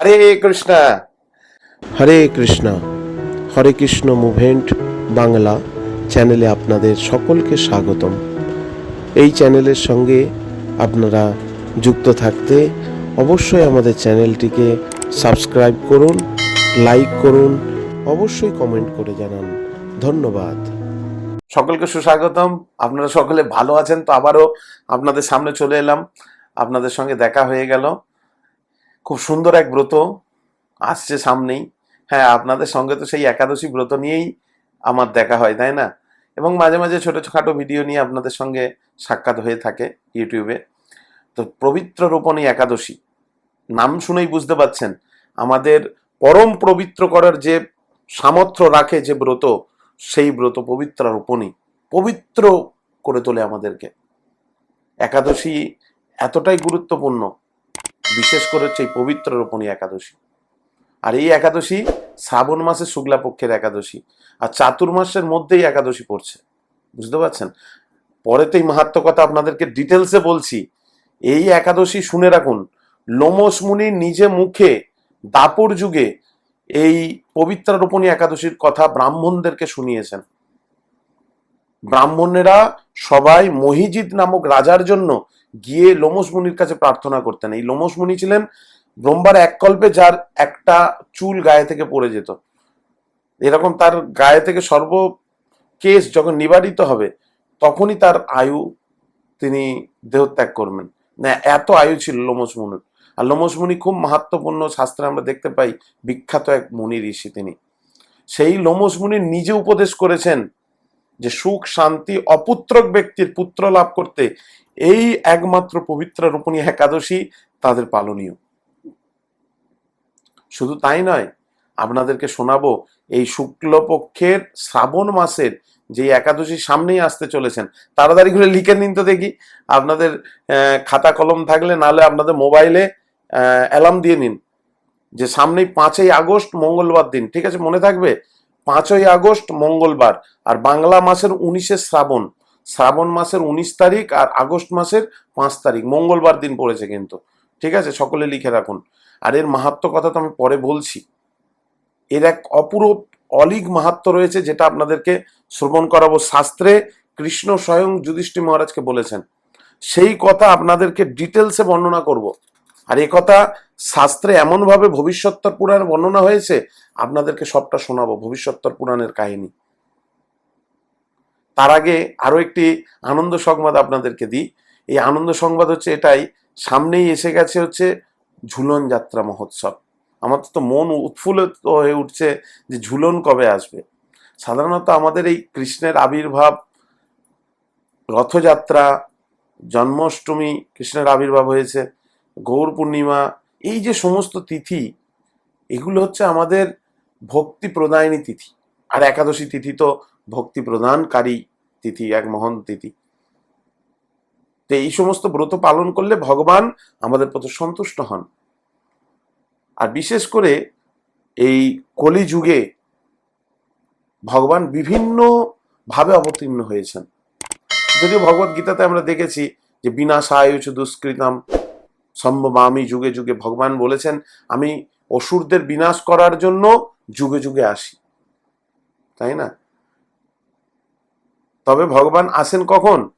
হরে Krishna. Hare Krishna. Hare Krishna movement Bangla চ্যানেলে আপনাদের সকলকে স্বাগতম। এই চ্যানেলের সঙ্গে আপনারা যুক্ত থাকতে অবশ্যই আমাদের চ্যানেলটিকে সাবস্ক্রাইব করুন লাইক করুন অবশ্যই কমেন্ট করে জানান। ধন্যবাদ। সকলকে সুস্বাগতম। আপনারা সকলে ভালো আছেন তো আবারও আপনাদের সামনে চলে এলাম। আপনাদের সঙ্গে দেখা হয়ে গেল। খুব সুন্দর এক ব্রত আসছে সামনেই। হ্যাঁ আপনাদের সঙ্গে তো সেই একাদশী ব্রত নিয়েই আমার দেখা হয়, তাই না? এবং মাঝে মাঝে ছোটোখাটো ভিডিও নিয়ে আপনাদের সঙ্গে সাক্ষাৎ হয়ে থাকে ইউটিউবে। তো পবিত্র রূপণী একাদশী। নাম শুনেই বুঝতে পাচ্ছেন আমাদের পরম পবিত্র করার যে সামর্থ্য রাখে যে ব্রত, সেই ব্রত পবিত্র রূপণী পবিত্র করে তোলে আমাদেরকে। একাদশী এতটাই গুরুত্বপূর্ণ বিশেষ করে হচ্ছে এই পবিত্র রোপণী একাদশী। আর এই একাদশী শ্রাবণ মাসের শুক্লা পক্ষের একাদশী, আর চাতুর্মাসের মধ্যেই একাদশী পড়ছে। বুঝতে পারছেন? পরে তো এই মাহাত্ম কথা আপনাদেরকে ডিটেলসে বলছি। এই একাদশী শুনে রাখুন লোমস মুনি নিজে মুখে দাপর যুগে এই পবিত্র রোপণী একাদশীর কথা ব্রাহ্মণদেরকে শুনিয়েছেন। ব্রাহ্মণেরা সবাই মহিজিৎ নামক রাজার জন্য গিয়ে লোমস মুনির কাছে প্রার্থনা করতেন। এই লোমস মুনি ছিলেন ব্রহ্মার এক কল্পে যার একটা চুল গায়ে থেকে পড়ে যেত। এরকম তার গায়ে থেকে সর্ব কেস যখন নিবারিত হবে, তখনই তার আয়ু তিনি দেহত্যাগ করবেন। না, এত আয়ু ছিল লোমস মুনির। আর লোমস মুনি খুব মাহাত্মপূর্ণ শাস্ত্রে আমরা দেখতে পাই বিখ্যাত এক মুনি ঋষি তিনি। সেই লোমস মুনি নিজে উপদেশ করেছেন যে সুখ, শান্তি, অপুত্রক ব্যক্তির পুত্র লাভ করতে এই একমাত্র পবিত্র রূপণী একাদশী তাদের পালনীয়। শুধু তাই নয়, আপনাদেরকে শোনাবো, এই শুক্লপক্ষের শ্রাবণ মাসের যে একাদশী সামনেই আসতে চলেছেন, তাড়াতাড়ি করে লিখে নিন তো দেখি। আপনাদের খাতা কলম থাকলে নাহলে আপনাদের মোবাইলে অ্যালার্ম দিয়ে নিন। যে সামনেই পাঁচই আগস্ট, মঙ্গলবার দিন, ঠিক আছে? মনে থাকবে? পাঁচই আগস্ট মঙ্গলবার, আর বাংলা মাসের উনিশে শ্রাবণ। শ্রাবণ মাসের উনিশ তারিখ আর আগস্ট মাসের পাঁচ তারিখ। মঙ্গলবার দিন পড়েছে কিন্তু। ঠিক আছে? সকলে লিখে রাখুন। আর এর মাহাত্ম কথা তো আমি পরে বলছি। এর এক অপূরূপ অলিক মাহাত্ম রয়েছে যেটা আপনাদেরকে শ্রবণ করাবো শাস্ত্রে কৃষ্ণ স্বয়ং যুধিষ্ঠির মহারাজকে বলেছেন। সেই কথা আপনাদেরকে ডিটেলসে বর্ণনা করব। আর এ কথা শাস্ত্রে এমনভাবে ভবিষ্যত্তর পুরাণ বর্ণনা হয়েছে, আপনাদেরকে সবটা শোনাবো, ভবিষ্যত্তর পুরাণের কাহিনী। তার আগে আরও একটি আনন্দ সংবাদ আপনাদেরকে দিই। এই আনন্দ সংবাদ হচ্ছে এটাই, সামনেই এসে গেছে হচ্ছে ঝুলন যাত্রা মহোৎসব। আমার তো মন উৎফুল্লিত হয়ে উঠছে যে ঝুলন কবে আসবে। সাধারণত আমাদের এই কৃষ্ণের আবির্ভাব, রথযাত্রা, জন্মাষ্টমী কৃষ্ণের আবির্ভাব হয়েছে। গৌর পূর্ণিমা, এই যে সমস্ত তিথি, এগুলো হচ্ছে আমাদের ভক্তি প্রদায়নী তিথি। আর একাদশী তিথি তো ভক্তি প্রদানকারী তিথি, এক মহান তিথি। তো এই সমস্ত ব্রত পালন করলে ভগবান আমাদের প্রতি সন্তুষ্ট হন। আর বিশেষ করে এই কলিযুগে ভগবান বিভিন্ন ভাবে অবতীর্ণ হয়েছেন। যদিও ভগবত গীতাতে আমরা দেখেছি যে বিনাশায়ুচ দুষ্কৃতাম সম্ভবামি যুগে যুগে ভগবান বলেছেন, আমি অসুরদের বিনাশ করার জন্য যুগে যুগে আসি। তাই না? তবে ভগবান আসেন কখন?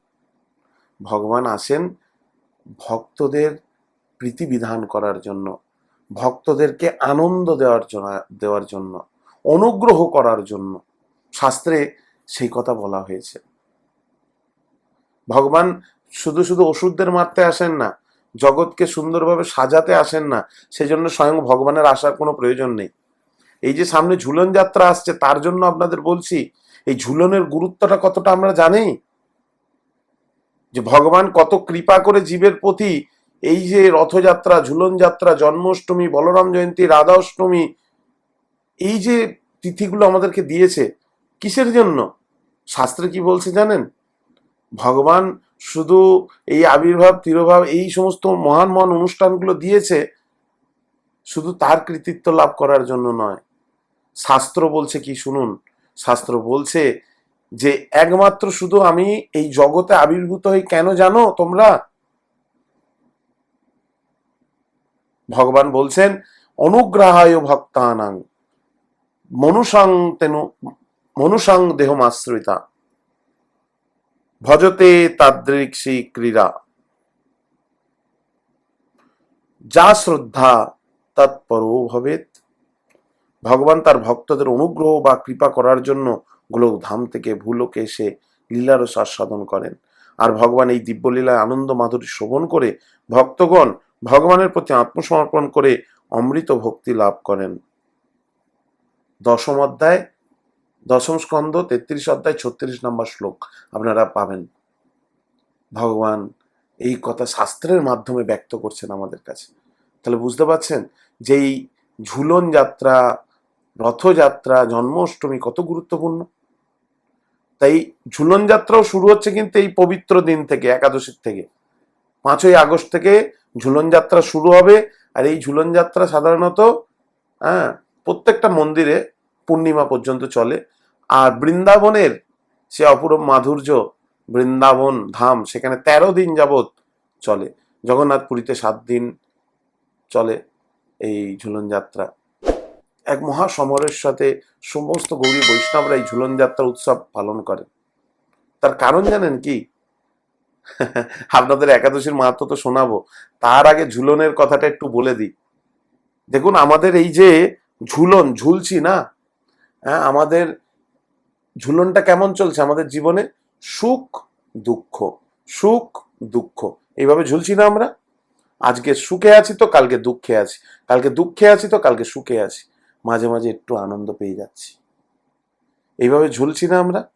ভগবান আসেন ভক্তদের প্রীতি বিধান করার জন্য, ভক্তদেরকে আনন্দ দেওয়ার জন্য দেওয়ার জন্য, অনুগ্রহ করার জন্য। শাস্ত্রে সেই কথা বলা হয়েছে। ভগবান শুধু শুধু ওষুধদের মারতে আসেন না জগৎকে সুন্দরভাবে সাজাতে আসেন না, সেজন্য স্বয়ং ভগবানের আসার কোনো প্রয়োজন নেই। এই যে সামনে ঝুলন যাত্রা আসছে, তার জন্য আপনাদের বলছি, এই ঝুলনের গুরুত্বটা কতটা আমরা জানি? যে ভগবান কত কৃপা করে জীবের প্রতি এই যে রথযাত্রা, ঝুলন যাত্রা, জন্মাষ্টমী, বলরাম জয়ন্তী রাধা অষ্টমী এই যে তিথিগুলো আমাদেরকে দিয়েছে, কিসের জন্য? শাস্ত্রে কি বলছে জানেন? ভগবান শুধু এই আবির্ভাব, তিরোভাব, এই সমস্ত মহান মহান অনুষ্ঠানগুলো দিয়েছে, শুধু তার কৃতিত্ব লাভ করার জন্য নয়। শাস্ত্র বলছে কি, শুনুন। শাস্ত্র বলছে যে, একমাত্র শুধু আমি এই জগতে আবির্ভূত হই কেন জানো তোমরা? ভগবান বলছেন, অনুগ্রহায় ভক্তানাং, মনুষাং তেনু, মনুষাং দেহমাশ্রিতা। ভজতে তাদৃক্সী ক্রীড়া। যা শ্রদ্ধা তৎপরও ভবেত ভগবান তার ভক্তদের অনুগ্রহ বা কৃপা করার জন্য গোলক ধাম থেকে ভূলোকে এসে লীলারস আস্বাদন করেন। আর ভগবান এই দিব্যলীলায় আনন্দ মাধুরী শোভন করে ভক্তগণ ভগবানের প্রতি আত্মসমর্পণ করে অমৃত ভক্তি লাভ করেন। দশম অধ্যায় দশম স্কন্ধ, তেত্রিশ অধ্যায়, ছত্রিশ নম্বর শ্লোক আপনারা পাবেন। ভগবান এই কথা শাস্ত্রের মাধ্যমে ব্যক্ত করছেন আমাদের কাছে। তাহলে বুঝতে পারছেন যে এই ঝুলন যাত্রা, রথযাত্রা, জন্মাষ্টমী কত গুরুত্বপূর্ণ? তাই ঝুলন যাত্রাও শুরু হচ্ছে কিন্তু এই পবিত্র দিন থেকে, একাদশীর থেকে। পাঁচই আগস্ট থেকে ঝুলন যাত্রা শুরু হবে। আর এই ঝুলন যাত্রা সাধারণত হ্যাঁ প্রত্যেকটা মন্দিরে পূর্ণিমা পর্যন্ত চলে। আর বৃন্দাবনের সে অপূর্ব মাধুর্য, বৃন্দাবন ধাম, সেখানে তেরো দিন যাবৎ চলে। জগন্নাথ পুরীতে সাত দিন চলে এই ঝুলন যাত্রা। এক মহা সমরের সাথে সমস্ত গৌরী বৈষ্ণবরা এই ঝুলন যাত্রা উৎসব পালন করে তার কারণ জানেন কি? আপনাদের একাদশীর মাহাত্ম তো শোনাবো। তার আগে ঝুলনের কথাটা একটু বলে দিই। দেখুন, আমাদের এই যে ঝুলন, ঝুলছি না? হ্যাঁ আমাদের ঝুলনটা কেমন চলছে? আমাদের জীবনে সুখ, দুঃখ সুখ, দুঃখ। এইভাবে ঝুলছি না আমরা? আজকে সুখে আছি তো কালকে দুঃখে আছি। কালকে দুঃখে আছি তো কালকে সুখে আছি। মাঝে মাঝে একটু আনন্দ পেয়ে যাচ্ছি। এইভাবে ঝুলছি না আমরা?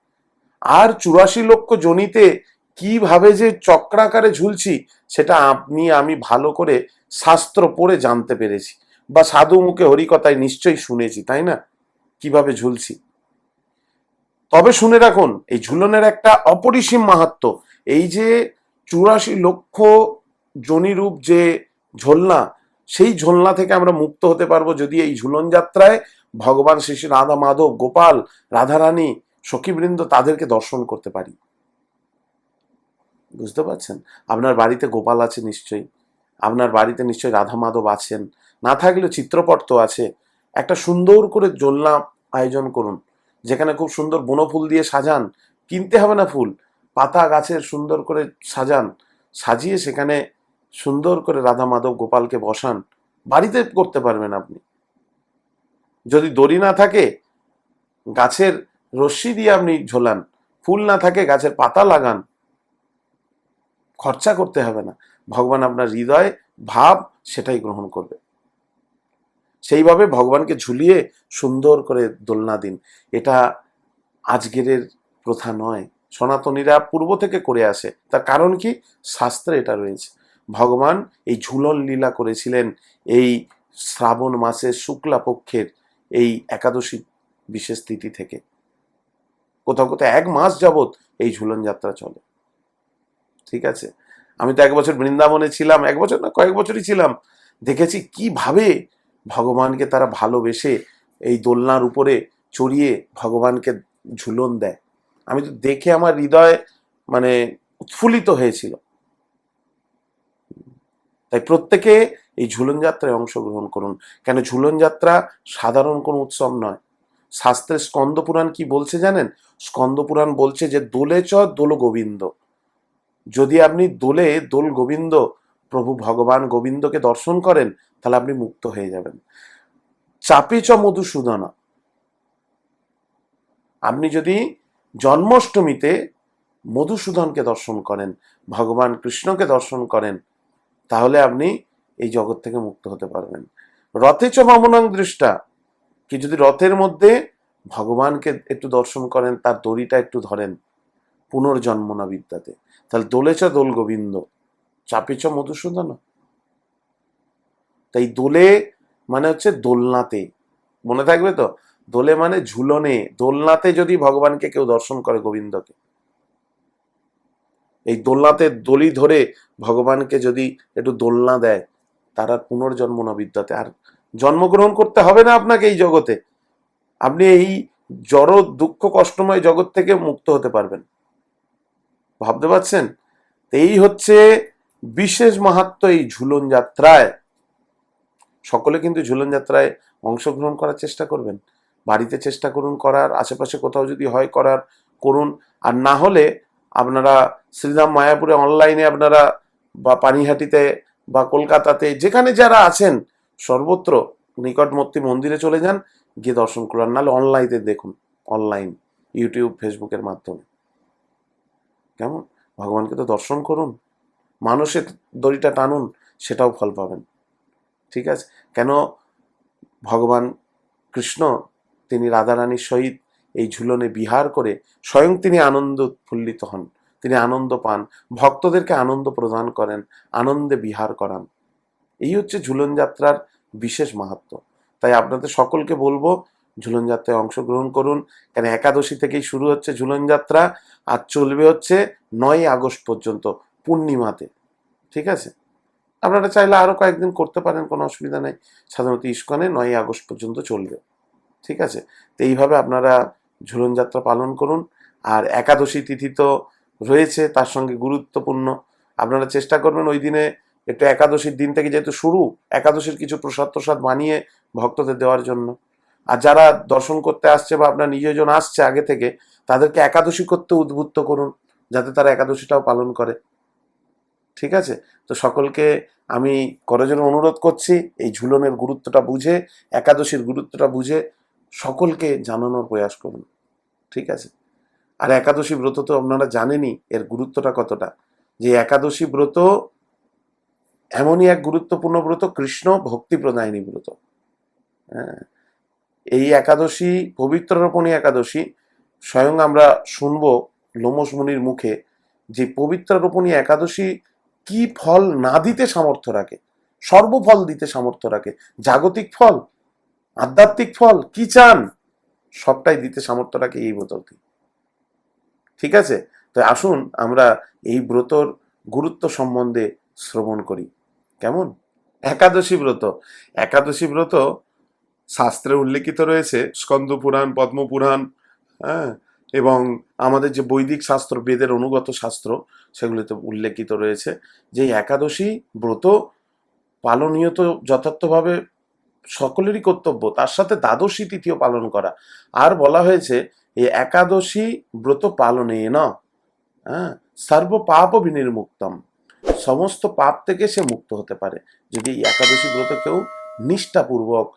আর চুরাশি লক্ষ জনিতে কীভাবে যে চক্রাকারে ঝুলছি, সেটা আপনি, আমি ভালো করে শাস্ত্র পড়ে জানতে পেরেছি। বা সাধু মুখে হরিকথায় নিশ্চয়ই শুনেছি, তাই না? কীভাবে ঝুলছি? তবে শুনে রাখুন, এই ঝুলনের একটা অপরিসীম মাহাত্ম, এই যে চুরাশি লক্ষ জনিরূপ যে ঝোলনা, সেই ঝোলনা থেকে আমরা মুক্ত হতে পারব যদি এই ঝুলন যাত্রায় ভগবান শ্রী শ্রী রাধা মাধব, গোপাল, রাধারানী, সখীবৃন্দ তাদেরকে দর্শন করতে পারি। বুঝতে পারছেন? আপনার বাড়িতে গোপাল আছে নিশ্চয়ই। আপনার বাড়িতে নিশ্চয়ই রাধা মাধব আছেন। না থাকলেও চিত্রপট তো আছে। একটা সুন্দর করে জোলনা আয়োজন করুন, যেখানে খুব সুন্দর বনফুল দিয়ে সাজান। কিনতে হবে না ফুল, পাতা গাছের সুন্দর করে সাজান, সাজিয়ে সেখানে সুন্দর করে রাধা মাধব গোপালকে বসান। বাড়িতে করতে পারবেন আপনি। যদি দড়ি না থাকে, গাছের রশ্মি দিয়ে আপনি ঝোলান। ফুল না থাকে, গাছের পাতা লাগান। খরচা করতে হবে না। ভগবান আপনার হৃদয় ভাব, সেটাই গ্রহণ করবে। সেইভাবে ভগবানকে ঝুলিয়ে সুন্দর করে দোলনা দিন। এটা আজকের প্রথা নয়। সনাতনীরা পূর্ব থেকে করে আসে। তার কারণ কি? শাস্ত্রে এটা রয়েছে। ভগবান এই ঝুলন লীলা করেছিলেন এই শ্রাবণ মাসের শুক্লা পক্ষের এই একাদশী বিশেষ তিথি থেকে। কোথাও কোথাও এক মাস যাবত এই ঝুলন যাত্রা চলে। ঠিক আছে? আমি তো এক বছর বৃন্দাবনে ছিলাম, এক বছর না, কয়েক বছরই ছিলাম। দেখেছি কীভাবে ভগবানকে তারা ভালোবেসে এই দোলনার উপরে চড়িয়ে ভগবানকে ঝুলন দেয়। আমি তো দেখে আমার হৃদয় মানে উৎফুল্লিত হয়েছিল। তাই প্রত্যেকে এই ঝুলন যাত্রায় অংশগ্রহণ করুন। কেন ঝুলন যাত্রা সাধারণ কোনো উৎসব নয়। শাস্ত্রের স্কন্দ পুরাণ কি বলছে জানেন? স্কন্দ পুরাণ বলছে যে, দোলে চ দোল গোবিন্দ। যদি আপনি দোলে দোল গোবিন্দ প্রভু ভগবান গোবিন্দকে দর্শন করেন, তাহলে আপনি মুক্ত হয়ে যাবেন। চাপে চ মধুসূদনা আপনি যদি জন্মাষ্টমীতে মধুসূদনকে দর্শন করেন, ভগবান কৃষ্ণকে দর্শন করেন, তাহলে আপনি এই জগৎ থেকে মুক্ত হতে পারবেন। রথে চ মামনাং দৃষ্টা। কি যদি রথের মধ্যে ভগবানকে একটু দর্শন করেন, তার দড়িটা একটু ধরেন, পুনর্জন্ম না বিদ্যাতে, তাহলে দোলে চ দোল গোবিন্দ। চাপে চ মধুসূদন? তাই দোলে মানে হচ্ছে দোলনাতে। মনে থাকবে তো? দোলে মানে ঝুলনে। দোলনাতে যদি ভগবানকে কেউ দর্শন করে গোবিন্দকে। এই দোলনাতে দড়ি ধরে ভগবানকে যদি একটু দোলনা দেয়, তার আর পুনর্জন্ম না বিদ্যাতে। আর জন্মগ্রহণ করতে হবে না আপনাকে এই জগতে। আপনি এই জড় দুঃখ কষ্টময় জগৎ থেকে মুক্ত হতে পারবেন। ভাবতে পারছেন? এই হচ্ছে বিশেষ মাহাত্ম এই ঝুলন যাত্রায়। সকলে কিন্তু ঝুলন যাত্রায় অংশগ্রহণ করার চেষ্টা করবেন। বাড়িতে চেষ্টা করুন করার, আশেপাশে কোথাও যদি হয় করার, করুন। আর না হলে আপনারা শ্রীরাম মায়াপুরে অনলাইনে আপনারা বা পানিহাটিতে বা কলকাতাতে যেখানে যারা আছেন, সর্বত্র নিকটবর্তী মন্দিরে চলে যান, গিয়ে দর্শন করুন। নাহলে অনলাইনে দেখুন অনলাইন ইউটিউব ফেসবুকের মাধ্যমে। কেমন? ভগবানকে তো দর্শন করুন। মানুষের দড়িটা টানুন, সেটাও ফল পাবেন। ঠিক আছে? কেন ভগবান কৃষ্ণ, তিনি রাধারানীর সহিত এই ঝুলনে বিহার করে স্বয়ং তিনি আনন্দ উৎফুল্লিত হন। তিনি আনন্দ পান, ভক্তদেরকে আনন্দ প্রদান করেন, আনন্দে বিহার করান। এই হচ্ছে ঝুলন যাত্রার বিশেষ মাহাত্ম। তাই আপনাদের সকলকে বলব, ঝুলন যাত্রায় অংশগ্রহণ করুন। কেন একাদশী থেকেই শুরু হচ্ছে ঝুলন যাত্রা, আর চলবে হচ্ছে নয় আগস্ট পর্যন্ত। পূর্ণিমাতে, ঠিক আছে? আপনারা চাইলে আরও কয়েকদিন করতে পারেন, কোনো অসুবিধা নেই। সাধারণত ইস্কনে নয় আগস্ট পর্যন্ত চলবে, ঠিক আছে? তো এইভাবে আপনারা ঝুলন যাত্রা পালন করুন। আর একাদশী তিথি তো রয়েছে, তার সঙ্গে গুরুত্বপূর্ণ। আপনারা চেষ্টা করবেন ওই দিনে একটু একাদশীর দিন থেকে যেহেতু শুরু, একাদশীর কিছু প্রসাদ প্রসাদ বানিয়ে ভক্তদের দেওয়ার জন্য। আর যারা দর্শন করতে আসছে বা আপনার নিজজন আসছে আগে থেকে, তাদেরকে একাদশী করতে উদ্বুদ্ধ করুন, যাতে তারা একাদশীটাও পালন করে। ঠিক আছে? তো সকলকে আমি করজন্য অনুরোধ করছি, এই ঝুলনের গুরুত্বটা বুঝে, একাদশীর গুরুত্বটা বুঝে সকলকে জানানোর প্রয়াস করুন, ঠিক আছে? আর একাদশী ব্রত তো আপনারা জানেনই এর গুরুত্বটা কতটা। যে একাদশী ব্রত এমনই এক গুরুত্বপূর্ণ ব্রত, কৃষ্ণ ভক্তি প্রদায়নী ব্রত। হ্যাঁ? এই একাদশী, পবিত্র রোপণী একাদশী স্বয়ং আমরা শুনব লোমস মুনির মুখে যে পবিত্র রোপণী একাদশী কি ফল না দিতে সামর্থ্য রাখে? সর্বফল দিতে সামর্থ্য রাখে। জাগতিক ফল? আধ্যাত্মিক ফল? কি চান? সবটাই দিতে সামর্থ্য রাখে এই ব্রতটি ঠিক আছে? তো আসুন আমরা এই ব্রতর গুরুত্ব সম্বন্ধে শ্রবণ করি। কেমন? একাদশী ব্রত। একাদশী ব্রত শাস্ত্রে উল্লেখিত রয়েছে স্কন্দ পুরাণ পদ্মপুরাণ হ্যাঁ? এবং আমাদের যে বৈদিক শাস্ত্র, বেদের অনুগত শাস্ত্র, সেগুলিতে উল্লেখিত রয়েছে যে একাদশী ব্রত পালনীয় তো যথার্থভাবে সকলেরই কর্তব্য, তার সাথে দ্বাদশী তিথিও পালন করা। আর বলা হয়েছে এই একাদশী ব্রত পালনে না। হ্যাঁ সর্ব পাপ বিনির্মুক্তম। সমস্ত পাপ থেকে সে মুক্ত হতে পারে। যদি এই একাদশী ব্রত কেউ নিষ্ঠাপূর্বক,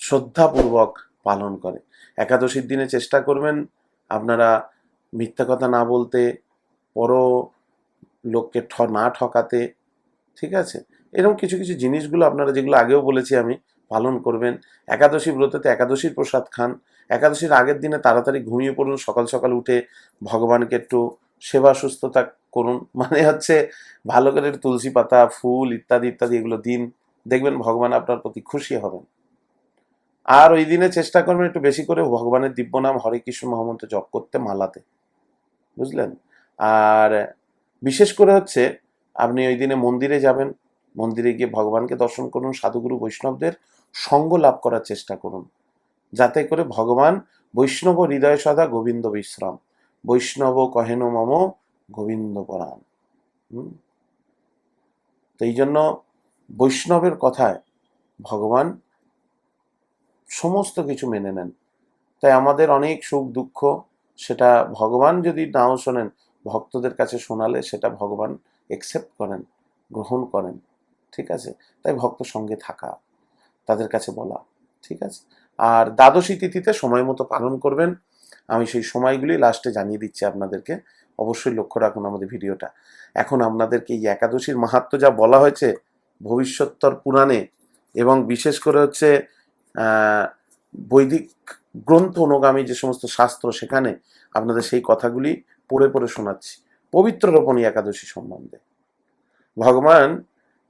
শ্রদ্ধাপূর্বক পালন করে। একাদশীর দিনে চেষ্টা করবেন আপনারা মিথ্যা কথা না বলতে পর লোককে ঠ, না ঠকাতে, ঠিক আছে? এরকম কিছু কিছু জিনিসগুলো আপনারা যেগুলো আগেও বলেছি আমি, পালন করবেন। একাদশী ব্রততে একাদশীর প্রসাদ খান। একাদশীর আগের দিনে তাড়াতাড়ি ঘুমিয়ে পড়ুন, সকাল সকাল উঠে ভগবানকে একটু সেবা সুস্থতা করুন। মানে হচ্ছে ভালো করে তুলসী পাতা, ফুল ইত্যাদি ইত্যাদি এগুলো দিন। দেখবেন ভগবান আপনার প্রতি খুশি হবেন। আর ওই দিনে চেষ্টা করবেন একটু বেশি করে ভগবানের দিব্য নাম হরে কৃষ্ণ মহামন্ত্র জপ করতে মালাতে। বুঝলেন? আর বিশেষ করে হচ্ছে আপনি ওই দিনে মন্দিরে যাবেন, মন্দিরে গিয়ে ভগবানকে দর্শন করুন, সাধুগুরু বৈষ্ণবদের সঙ্গ লাভ করার চেষ্টা করুন। যাতে করে ভগবান বৈষ্ণব হৃদয় সদা গোবিন্দ বিশ্রাম। বৈষ্ণব কহেন মম গোবিন্দ পরাণ। তো এই জন্য বৈষ্ণবের কথায় ভগবান সমস্ত কিছু মেনে নেন। তাই আমাদের অনেক সুখ দুঃখ সেটা ভগবান যদি নাও শোনেন, ভক্তদের কাছে শোনালে সেটা ভগবান একসেপ্ট করেন, গ্রহণ করেন, ঠিক আছে? তাই ভক্ত সঙ্গে থাকা, তাদের কাছে বলা, ঠিক আছে? আর দ্বাদশী তিথিতে সময় মতো পালন করবেন। আমি সেই সময়গুলি লাস্টে জানিয়ে দিচ্ছি আপনাদেরকে। অবশ্যই লক্ষ্য রাখুন আমাদের ভিডিওটা। এখন আপনাদেরকে এই একাদশীর মাহাত্ম যা বলা হয়েছে, ভবিষ্যত্তর পুরাণে এবং বিশেষ করে হচ্ছে বৈদিক গ্রন্থ অনুগামী যে সমস্ত শাস্ত্র সেখানে আপনাদের সেই কথাগুলি পড়ে পড়ে শোনাচ্ছি। পবিত্র রোপণী একাদশী সম্বন্ধে। ভগবান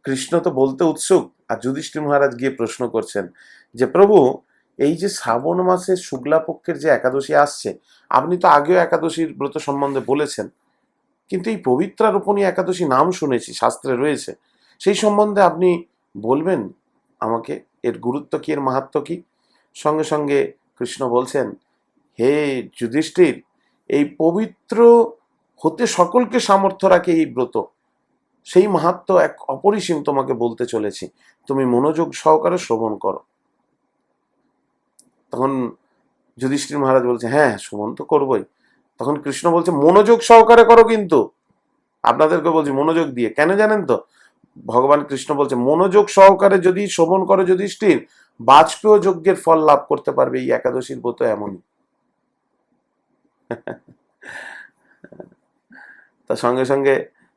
কৃষ্ণ তো বলতে উৎসুক, আর যুধিষ্ঠির মহারাজ গিয়ে প্রশ্ন করছেন যে, প্রভু, এই যে শ্রাবণ মাসে শুক্লা পক্ষের যে একাদশী আসছে, আপনি তো আগেও একাদশীর ব্রত সম্বন্ধে বলেছেন, কিন্তু এই পবিত্রারোপণী একাদশী নাম শুনেছি, শাস্ত্রে রয়েছে। সেই সম্বন্ধে আপনি বলবেন আমাকে? এর গুরুত্ব কি, এর মাহাত্ম কি? সঙ্গে সঙ্গে কৃষ্ণ বলছেন, হে যুধিষ্ঠির, এই পবিত্র হতে সকলকে সামর্থ্য রাখে এই ব্রত। সেই মাহাত্ম এক অপরিসীম তোমাকে বলতে চলেছি। তুমি মনোযোগ সহকারে শ্রবণ করো। তখন যুধিষ্ঠির মহারাজ বলছে হ্যাঁ শ্রবণ তো করবোই। তখন কৃষ্ণ বলছে, মনোযোগ সহকারে করো কিন্তু। আপনাদেরকে বলছি, মনোযোগ দিয়ে। কেন জানেন তো? ভগবান কৃষ্ণ বলছে, মনোযোগ সহকারে যদি, শ্রবণ করো যুধিষ্ঠির বাজপেয় যজ্ঞের ফল লাভ করতে পারবে এই একাদশীর ব্রত এমনই। তার সঙ্গে সঙ্গে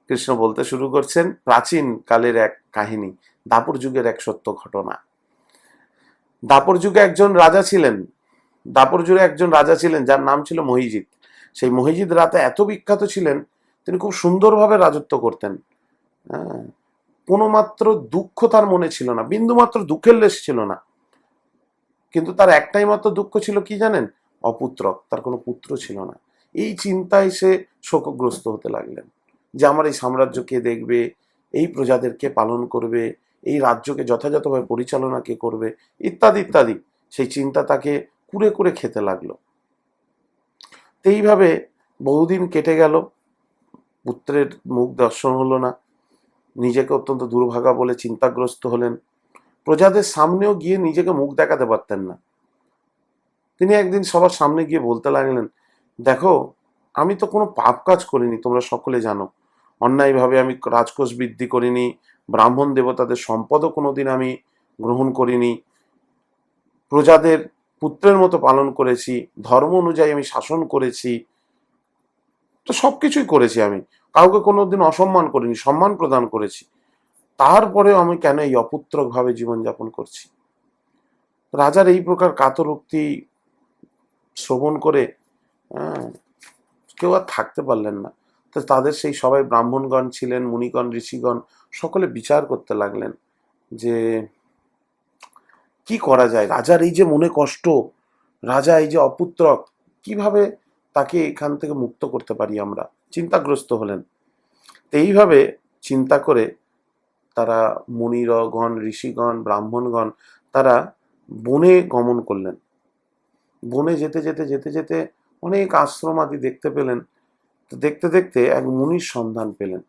কৃষ্ণ বলতে শুরু করছেন, প্রাচীন কালের এক কাহিনী, দাপর যুগের এক সত্য ঘটনা। দাপর যুগে একজন রাজা ছিলেন, দাপর যুগে একজন রাজা ছিলেন, যার নাম ছিল মহিজিৎ। সেই মহিজিৎ রাতে এত বিখ্যাত ছিলেন, তিনি খুব সুন্দরভাবে রাজত্ব করতেন। হ্যাঁ কোনো মাত্র দুঃখ তার মনে ছিল না বিন্দু মাত্র দুঃখের লেশ ছিল না। কিন্তু তার একটাই মাত্র দুঃখ ছিল কি জানেন? অপুত্রক তার কোনো পুত্র ছিল না। এই চিন্তায় সে শোকগ্রস্ত হতে লাগলেন যে আমার এই সাম্রাজ্য কে দেখবে, এই প্রজাদের কে পালন করবে, এই রাজ্যকে যথাযথভাবে পরিচালনা কে করবে, ইত্যাদি ইত্যাদি। সেই চিন্তা তাকে কুড়ে কুড়ে খেতে লাগল। এইভাবে বহুদিন কেটে গেল, পুত্রের মুখ দর্শন হলো না। নিজেকে অত্যন্ত দুর্ভাগা বলে চিন্তাগ্রস্ত হলেন। প্রজাদের সামনেও গিয়ে নিজেকে মুখ দেখাতে পারতেন না। তিনি একদিন সবার সামনে গিয়ে বলতে লাগলেন, দেখো, আমি তো কোনো পাপ কাজ করিনি, তোমরা সকলে জানো। অন্যায়ভাবে আমি রাজকোষ বৃদ্ধি করিনি, ব্রাহ্মণ দেবতাদের সম্পদও কোনোদিন আমি গ্রহণ করিনি। প্রজাদের পুত্রের মতো পালন করেছি, ধর্ম অনুযায়ী আমি শাসন করেছি। তো সব কিছুই করেছি আমি। কাউকে কোনোদিন অসম্মান করিনি সম্মান প্রদান করেছি। তারপরেও আমি কেন এই অপুত্রকভাবে জীবনযাপন করছি? রাজার এই প্রকার কাতরোক্তি শ্রবণ করে হ্যাঁ, কেউ আর থাকতে পারলেন না। তো তাদের সেই সবাই ব্রাহ্মণগণ ছিলেন মুনিগণ ঋষিগণ সকলে বিচার করতে লাগলেন যে কি করা যায়? রাজার এই যে মনে কষ্ট রাজা এই যে অপুত্রক কীভাবে তাকে এখান থেকে মুক্ত করতে পারি আমরা? চিন্তাগ্রস্ত হলেন। এইভাবে চিন্তা করে তারা মুনিরগণ, ঋষিগণ, ব্রাহ্মণগণ, তারা বনে গমন করলেন। বনে যেতে যেতে যেতে যেতে অনেক আশ্রম আদি দেখতে পেলেন। তো দেখতে দেখতে এক মুনির সন্ধান পেলেন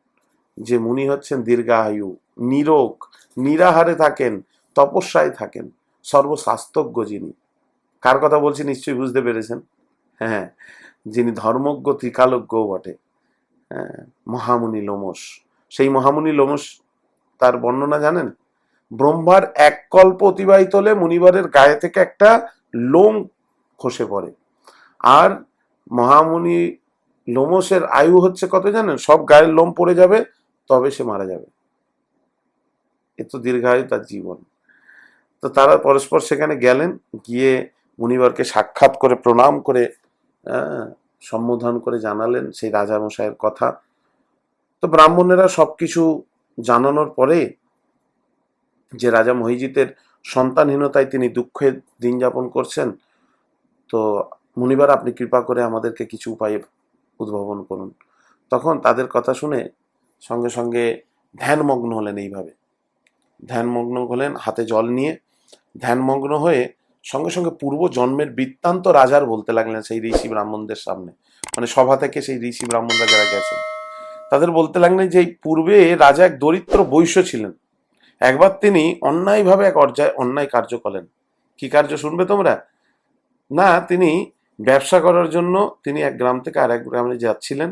যে মুনি হচ্ছেন দীর্ঘায়ু, নিরোগ, নিরাহারে থাকেন, তপস্যায় থাকেন সর্বশাস্ত্রজ্ঞ যিনি। কার কথা বলছি নিশ্চয়ই বুঝতে পেরেছেন? হ্যাঁ যিনি ধর্মজ্ঞ, ত্রিকালজ্ঞও বটে। মহামুনি লোমস সেই মহামুনি লোমস তার বর্ণনা জানেন? ব্রহ্মার এক কল্প অতিবাহিত হলে মুনিবরের গায়ে থেকে একটা লোম খসে পড়ে। আর মহামুনি লোমসের আয়ু হচ্ছে কত জানেন? সব গায়ের লোম পড়ে যাবে, তবে সে মারা যাবে। এ তো দীর্ঘায়ু তার জীবন। তো তারা পরস্পর সেখানে গেলেন, গিয়ে মুনিবরকে সাক্ষাৎ করে, প্রণাম করে সম্বোধন করে জানালেন সেই রাজামশাইয়ের কথা। তো ব্রাহ্মণেরা সবকিছু জানানোর পরে যে রাজা মহিজিতের সন্তানহীনতায় তিনি দুঃখে দিন যাপন করছেন, তো মুনিবার আপনি কৃপা করে আমাদেরকে কিছু উপায় উদ্ভাবন করুন। তখন তাদের কথা শুনে সঙ্গে সঙ্গে ধ্যানমগ্ন হলেন এইভাবে। ধ্যানমগ্ন হলেন, হাতে জল নিয়ে ধ্যানমগ্ন হয়ে সঙ্গে সঙ্গে পূর্ব জন্মের বৃত্তান্ত রাজার বলতে লাগলেন সেই ঋষি ব্রাহ্মণদের সামনে। মানে সভা থেকে সেই ঋষি ব্রাহ্মণরা যারা গেছেন, তাদের বলতে লাগলেন যে পূর্বে রাজা এক দরিদ্র বৈশ্য ছিলেন। একবার তিনি অন্যায়ভাবে এক অর্যায়, অন্যায় কার্য করলেন কি কার্য শুনবে তোমরা? না, তিনি ব্যবসা করার জন্য তিনি এক গ্রাম থেকে আর এক গ্রামে যাচ্ছিলেন।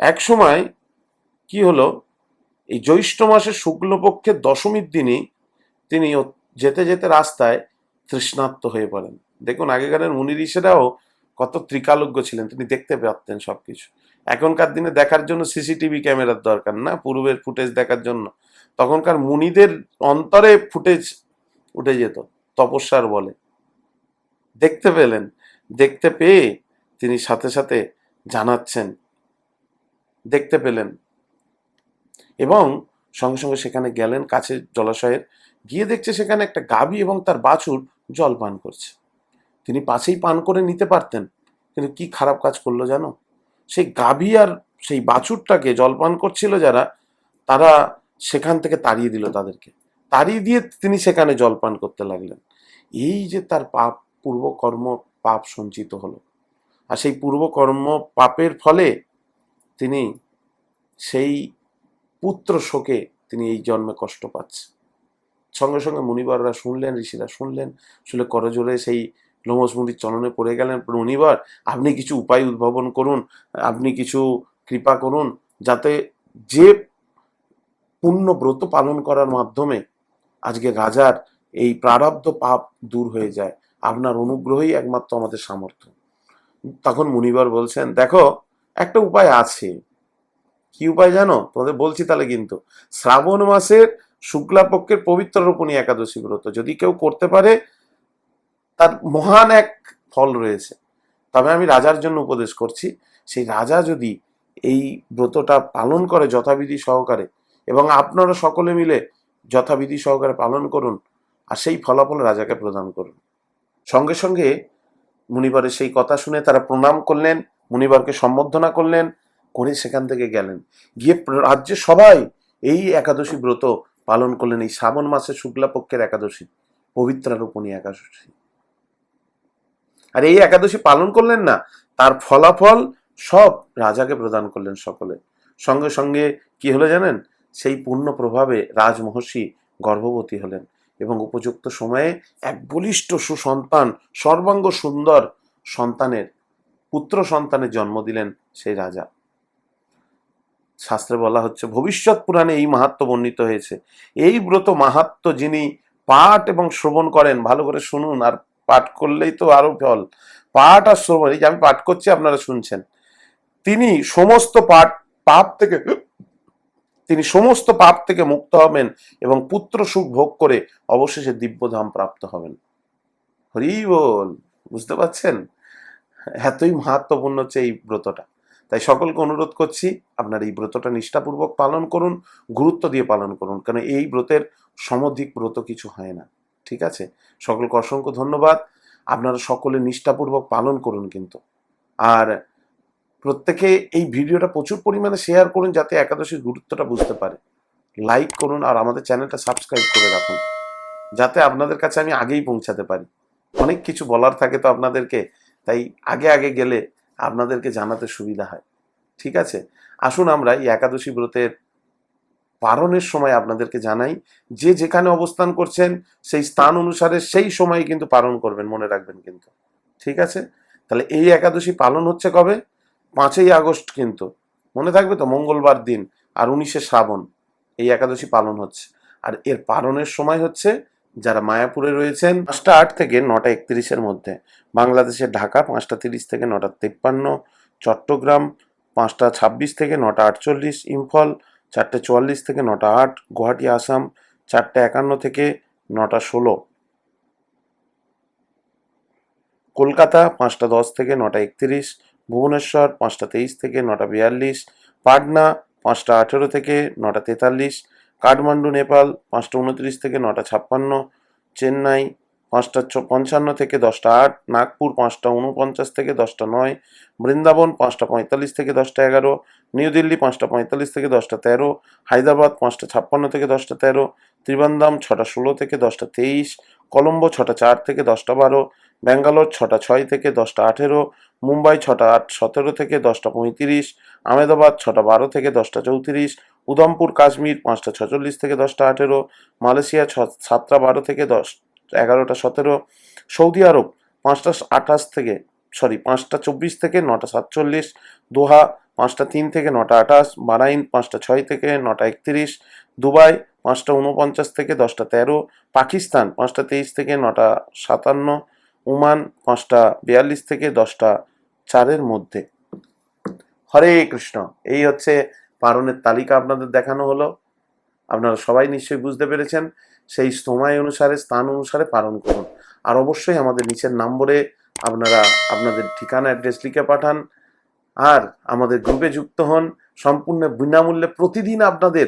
এক সময় কি হলো? এই জ্যৈষ্ঠ মাসের শুক্লপক্ষের দশমীর দিনই তিনি যেতে যেতে রাস্তায় তৃষ্ণার্ত হয়ে পড়েন। দেখুন, আগেকারের মুনি ঋষিরাও কত ত্রিকালজ্ঞ ছিলেন। তিনি দেখতে পারতেন সবকিছু। এখনকার দিনে দেখার জন্য সিসিটিভি ক্যামেরার দরকার না, পূর্বের ফুটেজ দেখার জন্য। তখনকার মুনিদের অন্তরে ফুটেজ উঠে যেত, তপস্যার বলে। দেখতে পেলেন, দেখতে পেয়ে তিনি সাথে সাথে জানাচ্ছেন, দেখতে পেলেন। এবং সঙ্গে সঙ্গে সেখানে গেলেন কাছে জলাশয়ের গিয়ে দেখছে সেখানে একটা গাভী এবং তার বাছুর জল পান করছে। তিনি পাশেই পান করে নিতে পারতেন, কিন্তু কি খারাপ কাজ করল জানো? সেই গাভী আর সেই বাছুরটাকে জলপান করছিল যারা, তারা সেখান থেকে তাড়িয়ে দিল তাদেরকে। তাড়িয়ে দিয়ে তিনি সেখানে জলপান করতে লাগলেন। এই যে তার পাপ, পূর্বকর্ম পাপ সঞ্চিত হলো। আর সেই পূর্বকর্ম পাপের ফলে তিনি সেই পুত্র শোকে তিনি এই জন্মে কষ্ট পাচ্ছে সঙ্গে সঙ্গে মুনিবররা শুনলেন, ঋষিরা শুনলেন শুনে করজোরে সেই লোমস মুনির চরণে পড়ে গেলেন। মুনিবর, আপনি কিছু উপায় উদ্ভাবন করুন, আপনি কিছু কৃপা করুন, যাতে যে পূর্ণ ব্রত পালন করার মাধ্যমে আজকে রাজার এই প্রারব্ধ পাপ দূর হয়ে যায়। আপনার অনুগ্রহই একমাত্র আমাদের সামর্থ্য। তখন মুনিবর বলছেন, দেখো, একটা উপায় আছে। কি উপায় জানো? তোমাদের বলছি তাহলে কিন্তু। শ্রাবণ মাসের শুক্লা পক্ষের পবিত্র রোপণী একাদশী ব্রত। যদি কেউ করতে পারে, তার মহান এক ফল রয়েছে। তবে আমি রাজার জন্য উপদেশ করছি, সেই রাজা যদি এই ব্রতটা পালন করে যথাবিধি সহকারে এবং আপনারা সকলে মিলে যথাবিধি সহকারে পালন করুন, আর সেই ফলাফল রাজাকে প্রদান করুন। সঙ্গে সঙ্গে মুনিবারের সেই কথা শুনে তারা প্রণাম করলেন, মুনিবারকে সম্বর্ধনা করলেন, করে সেখান থেকে গেলেন। গিয়ে রাজ্যে সবাই এই একাদশী ব্রত পালন করলেন এই শ্রাবণ মাসে শুক্লা পক্ষের একাদশী পবিত্রারোপণী একাদশী। আর এই একাদশী পালন করলেন না, তার ফলাফল সব রাজাকে প্রদান করলেন সকলে। সঙ্গে সঙ্গে কি হলো জানেন? সেই পূর্ণ প্রভাবে রাজমহর্ষি গর্ভবতী হলেন এবং উপযুক্ত সময়ে এক বলিষ্ঠ সুসন্তান, সর্বাঙ্গ সুন্দর সন্তানের, পুত্র সন্তানের জন্ম দিলেন সেই রাজা। শাস্ত্রে বলা হচ্ছে, ভবিষ্যৎ পুরাণে এই মাহাত্ম বর্ণিত হয়েছে। এই ব্রত মাহাত্ম যিনি পাঠ এবং শ্রবণ করেন, ভালো করে শুনুন, আর পাঠ করলেই তো আরও ফল। পাঠ আর শ্রবণ, এই যে আমি পাঠ করছি, আপনারা শুনছেন। তিনি সমস্ত পাঠ, পাপ থেকে তিনি সমস্ত পাপ থেকে মুক্ত হবেন এবং পুত্র সুখ ভোগ করে অবশেষে দিব্যধাম প্রাপ্ত হবেন। হরি বল, বুঝতে পারছেন? এতই মাহাত্মপূর্ণ হচ্ছে এই ব্রতটা। তাই সকলকে অনুরোধ করছি আপনার এই ব্রতটা নিষ্ঠাপূর্বক পালন করুন, গুরুত্ব দিয়ে পালন করুন কারণ এই ব্রতের সমধিক ব্রত কিছু হয় না, ঠিক আছে? সকলকে অসংখ্য ধন্যবাদ, আপনারা সকলে নিষ্ঠাপূর্বক পালন করুন কিন্তু। আর প্রত্যেকে এই ভিডিওটা প্রচুর পরিমাণে শেয়ার করুন যাতে একাদশীর গুরুত্বটা বুঝতে পারে। লাইক করুন আর আমাদের চ্যানেলটা সাবস্ক্রাইব করে রাখুন, যাতে আপনাদের কাছে আমি আগেই পৌঁছাতে পারি। অনেক কিছু বলার থাকে তো আপনাদেরকে, তাই আগে আগে গেলে আপনাদেরকে জানাতে সুবিধা হয়। ঠিক আছে? আসুন আমরা এই একাদশী ব্রতের পালনের সময় আপনাদেরকে জানাই, যে যেখানে অবস্থান করছেন, সেই স্থান অনুসারে সেই সময় কিন্তু পালন করবেন, মনে রাখবেন কিন্তু। ঠিক আছে? তাহলে এই একাদশী পালন হচ্ছে কবে? পাঁচই আগস্ট কিন্তু। মনে থাকবে তো? মঙ্গলবার দিন, আর উনিশে শ্রাবণ এই একাদশী পালন হচ্ছে। আর এর পালনের সময় হচ্ছে যারা মায়াপুরে রয়েছেন, পাঁচটা আট থেকে নটা একত্রিশের মধ্যে। বাংলাদেশের ঢাকা, পাঁচটা তিরিশ থেকে নটা তিপ্পান্ন। চট্টগ্রাম, পাঁচটা ছাব্বিশ থেকে নটা আটচল্লিশ। ইম্ফল, চারটে চুয়াল্লিশ থেকে নটা আট। গুয়াহাটি, আসাম, চারটে একান্ন থেকে নটা ষোলো। কলকাতা, পাঁচটা দশ থেকে নটা একত্রিশ। ভুবনেশ্বর, পাঁচটা তেইশ থেকে নটা বিয়াল্লিশ। পাটনা, পাঁচটা আঠেরো থেকে নটা তেতাল্লিশ। কাঠমান্ডু নেপাল পাঁচটা উনত্রিশ থেকে নটা ছাপ্পান্ন চেন্নাই পাঁচটা ছ- পঞ্চান্ন থেকে দশটা আট নাগপুর পাঁচটা উনপঞ্চাশ থেকে দশটা নয় বৃন্দাবন পাঁচটা পঁয়তাল্লিশ থেকে দশটা এগারো নিউ দিল্লি পাঁচটা পঁয়তাল্লিশ থেকে দশটা তেরো হায়দ্রাবাদ পাঁচটা ছাপ্পান্ন থেকে দশটা তেরো ত্রিবান্দাম ছটা ষোলো থেকে দশটা তেইশ কলম্বো ছটা চার থেকে দশটা বারো ব্যাঙ্গালোর ছটা ছয় থেকে দশটা আঠেরো মুম্বাই ছটা আট সতেরো থেকে দশটা পঁয়ত্রিশ আহমেদাবাদ ছটা বারো থেকে দশটা চৌত্রিশ উধমপুর, কাশ্মীর পাঁচটা ছচল্লিশ থেকে দশটা আঠেরো, মালয়েশিয়া ছ, সাতটা বারো থেকে দশ, এগারোটা সতেরো, সৌদি আরব পাঁচটা আঠাশ থেকে সরি পাঁচটা চব্বিশ থেকে নটা সাতচল্লিশ, দোহা পাঁচটা তিন থেকে নটা আঠাশ, বারাইন পাঁচটা ছয় থেকে নটা একত্রিশ, দুবাই পাঁচটা উনপঞ্চাশ থেকে দশটা তেরো, পাকিস্তান পাঁচটা তেইশ থেকে নটা সাতান্ন, ওমান পাঁচটা বিয়াল্লিশ থেকে দশটা চারের মধ্যে। হরে কৃষ্ণ। এই হচ্ছে পারণের তালিকা আপনাদের দেখানো হলো। আপনারা সবাই নিশ্চয়ই বুঝতে পেরেছেন, সেই সময় অনুসারে, স্থান অনুসারে পালন করুন। আর অবশ্যই আমাদের নিচের নম্বরে আপনারা আপনাদের ঠিকানা, অ্যাড্রেস লিখে পাঠান। আর আমাদের গ্রুপে যুক্ত হন। সম্পূর্ণ বিনামূল্যে প্রতিদিন আপনাদের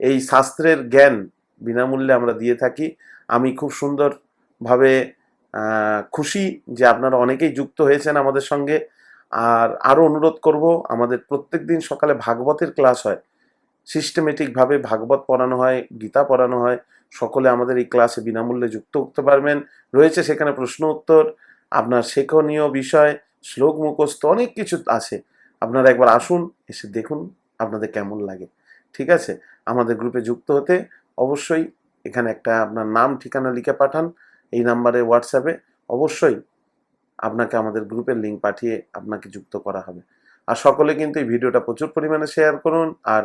এই শাস্ত্রের জ্ঞান বিনামূল্যে আমরা দিয়ে থাকি। আমি খুব সুন্দরভাবে খুশি যে আপনারা অনেকেই যুক্ত হয়েছেন আমাদের সঙ্গে। আর আরও অনুরোধ করব, আমাদের প্রত্যেক দিন সকালে ভাগবতের ক্লাস হয়। সিস্টেমেটিকভাবে ভাগবত পড়ানো হয়, গীতা পড়ানো হয়। সকলে আমাদের এই ক্লাসে বিনামূল্যে যুক্ত করতে পারবেন। রয়েছে সেখানে প্রশ্ন উত্তর, আপনার শেখনীয় বিষয়, শ্লোক মুখস্থ, অনেক কিছু আছে। আপনারা একবার আসুন, এসে দেখুন আপনাদের কেমন লাগে। ঠিক আছে? আমাদের গ্রুপে যুক্ত হতে অবশ্যই এখানে একটা আপনার নাম, ঠিকানা লিখে পাঠান। এই নাম্বারে হোয়াটসঅ্যাপে অবশ্যই আপনাকে আমাদের গ্রুপের লিঙ্ক পাঠিয়ে আপনাকে যুক্ত করা হবে। আর সকলে কিন্তু এই ভিডিওটা প্রচুর পরিমাণে শেয়ার করুন আর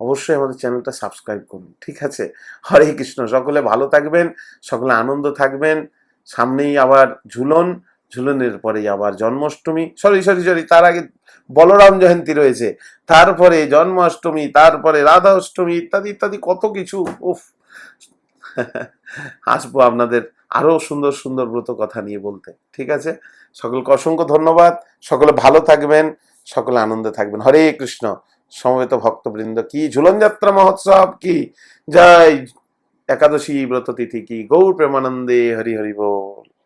অবশ্যই আমাদের চ্যানেলটা সাবস্ক্রাইব করুন, ঠিক আছে? হরে কৃষ্ণ, সকলে ভালো থাকবেন, সকলে আনন্দ থাকবেন, সামনেই আবার ঝুলন, ঝুলনের পরেই আবার জন্মাষ্টমী সরি সরি সরি তার আগে বলরাম জয়ন্তী রয়েছে, তারপরে জন্মাষ্টমী, তারপরে রাধা অষ্টমী ইত্যাদি ইত্যাদি, কত কিছু, উফ আসব আপনাদের আরও সুন্দর সুন্দর ব্রত কথা নিয়ে বলতে। ঠিক আছে? সকলকে অসংখ্য ধন্যবাদ। সকলে ভালো থাকবেন, সকলে আনন্দে থাকবেন। হরে কৃষ্ণ। সমবেত ভক্তবৃন্দ কি? ঝুলন যাত্রা মহোৎসব কি? জয় একাদশী ব্রত তিথি কি? গৌর প্রেমানন্দে হরি হরি বল।